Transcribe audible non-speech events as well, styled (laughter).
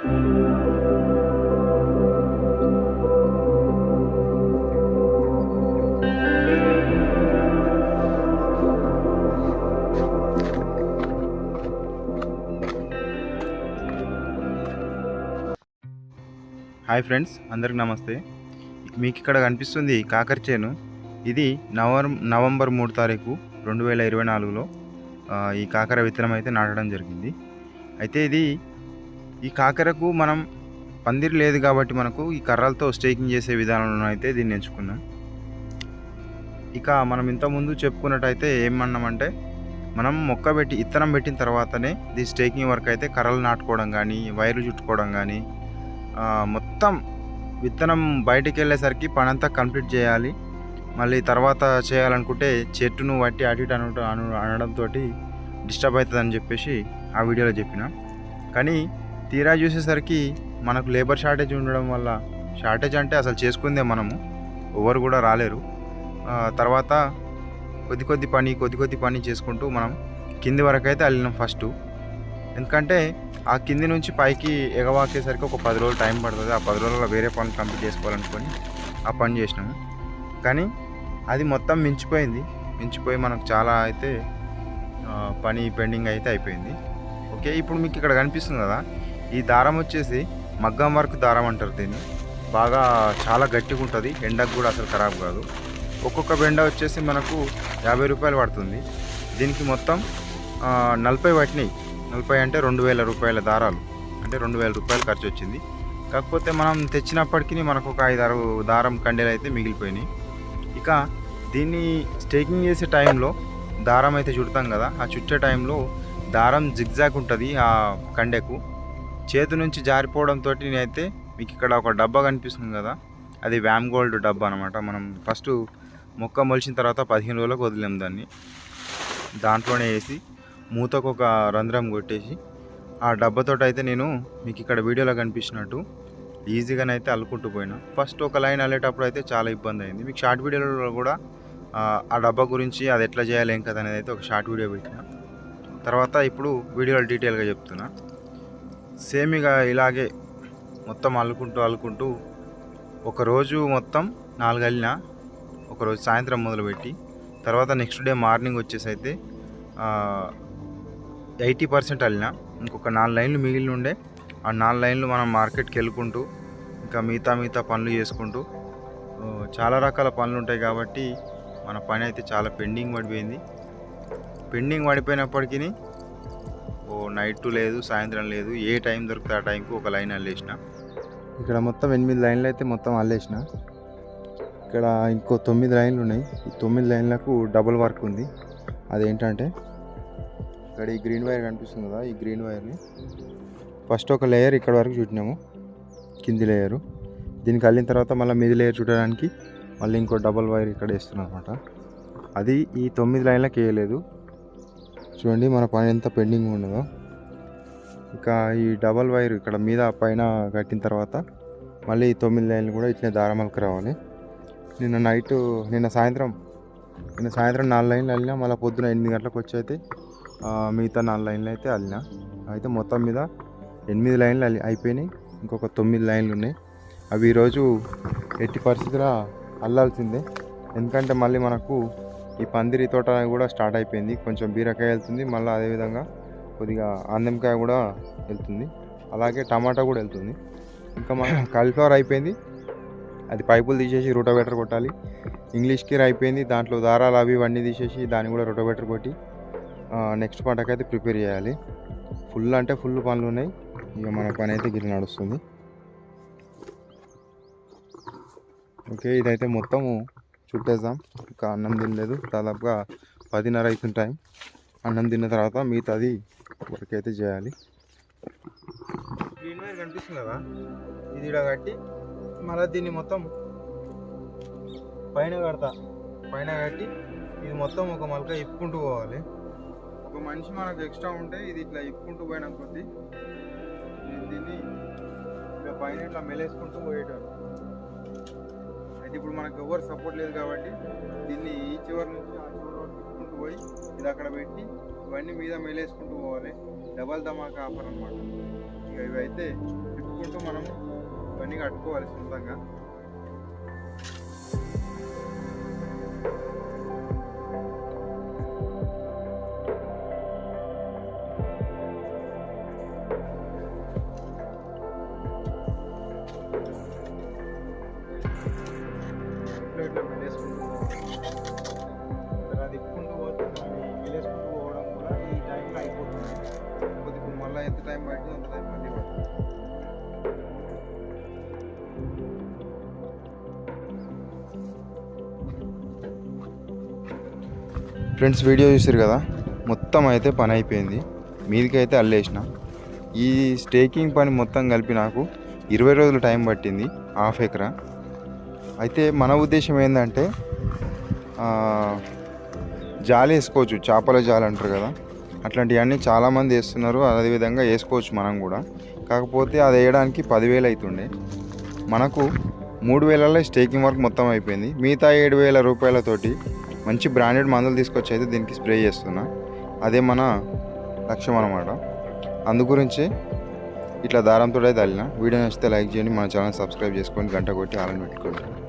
Hi friends అందరికి నమస్తే. మీకు ఇక్కడ కనిపిస్తుంది కాకర చేను. ఇది నవంబర్ నవంబర్ మూడు తారీఖు రెండు వేల ఇరవై నాలుగులో ఈ కాకర విత్తనం అయితే నాటడం జరిగింది. అయితే ఇది ఈ కాకరకు మనం పందిరి లేదు కాబట్టి మనకు ఈ కర్రలతో స్టేకింగ్ చేసే విధానంలో అయితే దీన్ని ఎంచుకున్నాం ఇక మనం ఇంతకుముందు చెప్పుకున్నట్టయితే ఏమన్నామంటే మనం మొక్క పెట్టి ఇత్తనం పెట్టిన తర్వాతనే ది స్టేకింగ్ వర్క్ అయితే కర్రలు నాటుకోవడం కానీ వైర్లు చుట్టుకోవడం కానీ మొత్తం విత్తనం బయటికి వెళ్ళేసరికి పని అంతా కంప్లీట్ చేయాలి. మళ్ళీ తర్వాత చేయాలనుకుంటే చెట్టును బట్టి అటు ఇటు అను అను అనడంతో డిస్టర్బ్ అవుతుందని చెప్పేసి ఆ వీడియోలో చెప్పిన. కానీ తీరా చూసేసరికి మనకు లేబర్ షార్టేజ్ ఉండడం వల్ల షార్టేజ్ అంటే అసలు చేసుకుందే మనము. ఎవరు కూడా రాలేరు. తర్వాత కొద్ది కొద్ది పని కొద్ది కొద్ది పని చేసుకుంటూ మనం కింది వరకు అయితే వెళ్ళినాం ఫస్ట్. ఎందుకంటే ఆ కింది నుంచి పైకి ఎగవాకేసరికి ఒక పది రోజులు టైం పడుతుంది. ఆ పది రోజుల్లో వేరే పనులు కంప్లీట్ చేసుకోవాలనుకొని ఆ పని చేసినాము. కానీ అది మొత్తం మించిపోయింది. మించిపోయి మనకు చాలా అయితే పని పెండింగ్ అయితే అయిపోయింది. ఓకే ఇప్పుడు మీకు ఇక్కడ కనిపిస్తుంది కదా? ఈ దారం వచ్చేసి మగ్గం వర్క్ దారం అంటారు దీన్ని. బాగా చాలా గట్టిగా ఉంటుంది. ఎండకు కూడా అసలు ఖరాబ్ కాదు. ఒక్కొక్క బెండ వచ్చేసి మనకు యాభై రూపాయలు పడుతుంది. దీనికి మొత్తం నలభై పట్టినాయి నలభై అంటే రెండు వేల రూపాయల దారాలు అంటే రెండు వేల రూపాయలు ఖర్చు వచ్చింది. కాకపోతే మనం తెచ్చినప్పటికీ మనకు ఒక ఐదారు దారం కండెలు అయితే మిగిలిపోయినాయి. ఇక దీన్ని స్టేకింగ్ చేసే టైంలో దారం అయితే చుడతాం కదా ఆ చుట్టే టైంలో దారం జిగ్జాగ్ ఉంటుంది ఆ కండెకు. చేతి నుంచి జారిపోవడంతో నేనైతే మీకు ఇక్కడ ఒక డబ్బా కనిపిస్తుంది కదా. అది వ్యామ్ గోల్డ్ డబ్బా అనమాట మనం ఫస్ట్ మొక్క మొలిచిన తర్వాత పదిహేను రోజులకు వదిలేం దాన్ని. దాంట్లోనే వేసి మూతకు ఒక రంధ్రం కొట్టేసి ఆ డబ్బాతో అయితే నేను మీకు ఇక్కడ వీడియోలో కనిపించినట్టు ఈజీగానైతే అల్లుకుంటూ పోయినా. ఫస్ట్ ఒక లైన్ అల్లేటప్పుడు అయితే చాలా ఇబ్బంది అయింది. మీకు షార్ట్ వీడియోలో కూడా ఆ, డబ్బా గురించి అది ఎట్లా చేయాలి ఏం కదా అనేది అయితే ఒక షార్ట్ వీడియో పెట్టిన. తర్వాత ఇప్పుడు వీడియోలో డీటెయిల్గా చెప్తున్నా. సేమ్ ఇక ఇలాగే మొత్తం అల్లుకుంటూ అల్లుకుంటూ ఒకరోజు మొత్తం నాలుగు అల్లిన ఒకరోజు సాయంత్రం మొదలుపెట్టి తర్వాత నెక్స్ట్ డే మార్నింగ్ వచ్చేసి అయితే ఎయిటీ పర్సెంట్ అల్లిన. ఇంకొక నాలుగు లైన్లు మిగిలి ఉండే ఆ నాలుగు లైన్లు మనం మార్కెట్కి వెళ్ళుకుంటూ ఇంకా మిగతా మిగతా పనులు చేసుకుంటూ చాలా రకాల పనులు ఉంటాయి కాబట్టి మన పని అయితే చాలా పెండింగ్ పడిపోయింది. పెండింగ్ పడిపోయినప్పటికీ ఓ నైట్ లేదు సాయంత్రం లేదు ఏ టైం దొరికితే ఆ టైంకి ఒక లైన్ అల్లేసిన. ఇక్కడ మొత్తం ఎనిమిది లైన్లు అయితే మొత్తం అల్లేసిన. ఇక్కడ ఇంకో తొమ్మిది లైన్లు ఉన్నాయి. ఈ తొమ్మిది లైన్లకు డబుల్ వర్క్ ఉంది. అదేంటంటే ఇక్కడ ఈ గ్రీన్ వైర్ కనిపిస్తుంది కదా ఈ గ్రీన్ వైర్ని. ఫస్ట్ ఒక లేయర్ ఇక్కడ వరకు చుట్టినాము కింది లేయరు. దీనికి అల్లిన తర్వాత మళ్ళీ మీది లేయర్ చుట్టడానికి మళ్ళీ ఇంకో డబల్ వైర్ ఇక్కడ వేస్తున్నాం అనమాట అది ఈ తొమ్మిది లైన్లకు వేయలేదు. చూడండి మన పని ఎంత పెండింగ్ ఉన్నదో. ఇక ఈ డబల్ వైర్ ఇక్కడ మీద పైన కట్టిన తర్వాత మళ్ళీ తొమ్మిది లైన్లు కూడా ఇట్లే దారమలకు రావాలి. నిన్న నైట్ నిన్న సాయంత్రం నిన్న సాయంత్రం నాలుగు లైన్లు అల్లినా మళ్ళీ పొద్దున ఎనిమిది గంటలకు వచ్చి అయితే మిగతా నాలుగు లైన్లు అయితే అల్లినా. అయితే మొత్తం మీద ఎనిమిది లైన్లు అల్లి అయిపోయినాయి. ఇంకొక తొమ్మిది లైన్లు ఉన్నాయి. అవి ఈరోజు ఎట్టి పరిస్థితుల అల్లాల్సిందే. ఎందుకంటే మళ్ళీ మనకు ఈ పందిరి తోట కూడా స్టార్ట్ అయిపోయింది. కొంచెం బీరకాయ వెళ్తుంది. మళ్ళీ అదేవిధంగా కొద్దిగా ఆందెంకాయ కూడా వెళ్తుంది. అలాగే టమాటా కూడా వెళ్తుంది. ఇంకా మన (coughs) కాలీఫ్లవర్ అయిపోయింది. అది పైపులు తీసేసి రూటోవేటర్ కొట్టాలి. ఇంగ్లీష్ కీర్ అయిపోయింది. దాంట్లో దారాలు అవి ఇవన్నీ తీసేసి దాన్ని కూడా రూటోవేటర్ కొట్టి నెక్స్ట్ పంటకైతే ప్రిపేర్ చేయాలి. ఫుల్ అంటే ఫుల్ పనులు ఉన్నాయి. ఇక మన పని అయితే గిరి నడుస్తుంది. ఓకే ఇదైతే మొత్తము చుట్టేద్దాం ఇంకా అన్నం తినలేదు. దాదాపుగా పదిన్నర అవుతుంటాయి అన్నం తిన్న తర్వాత మిగతాది వర్క్ అయితే చేయాలి. గ్రీన్ వైర్ కనిపిస్తుంది? కదా ఇది ఇక్కడ కట్టి మళ్ళీ దీన్ని మొత్తం పైన కడతా. పైన కట్టి ఇది మొత్తం ఒక మలక ఇప్పుకుంటూ పోవాలి. ఒక మనిషి మనకు ఎక్స్ట్రా ఉంటే ఇది ఇట్లా ఇప్పుకుంటూ పోయినా కొద్ది దీన్ని ఇట్లా పైన ఇట్లా మెలేసుకుంటూ పోయేటాను అయితే ఇప్పుడు మనకు ఎవరు సపోర్ట్ లేదు కాబట్టి దీన్ని ఈ చివరి నుంచి ఆ చివరి వరకు పోయి ఇది అక్కడ పెట్టి ఇవన్నీ మీద మేలేసుకుంటూ పోవాలి. డబల్ ధమాకా ఆఫర్ అనమాట ఇక ఇవి అయితే మనం ఇవన్నీ కట్టుకోవాలి సొంతంగా. మళ్ళీ ఎంత టైం పడుతుంది అంత టైం మళ్ళీ పడుతుంది. ఫ్రెండ్స్ వీడియో చూసారు కదా? మొత్తం అయితే పని అయిపోయింది. మీదికైతే అల్లేసిన. ఈ స్టేకింగ్ పని మొత్తం కలిపి నాకు ఇరవై రోజులు టైం పట్టింది హాఫ్ ఎకరా. అయితే మన ఉద్దేశం ఏంటంటే జాలి వేసుకోవచ్చు చేపల జాలి అంటారు కదా? అట్లాంటివన్నీ చాలామంది వేస్తున్నారు. అదేవిధంగా వేసుకోవచ్చు మనం కూడా. కాకపోతే అది వేయడానికి పదివేలు అవుతుండే మనకు మూడు వేలలో స్టేకింగ్ వర్క్ మొత్తం అయిపోయింది. మిగతా ఏడు వేల రూపాయలతోటి మంచి బ్రాండెడ్ మందులు తీసుకొచ్చి అయితే దీనికి స్ప్రే చేస్తున్నా. అదే మన లక్ష్యం అన్నమాట. అందుగురించి ఇట్లా దారంతో అయితే అల్లిన. వీడియో నచ్చితే లైక్ చేయండి. మన ఛానల్ సబ్స్క్రైబ్ చేసుకొని గంట కొట్టి ఆలని పెట్టుకోండి.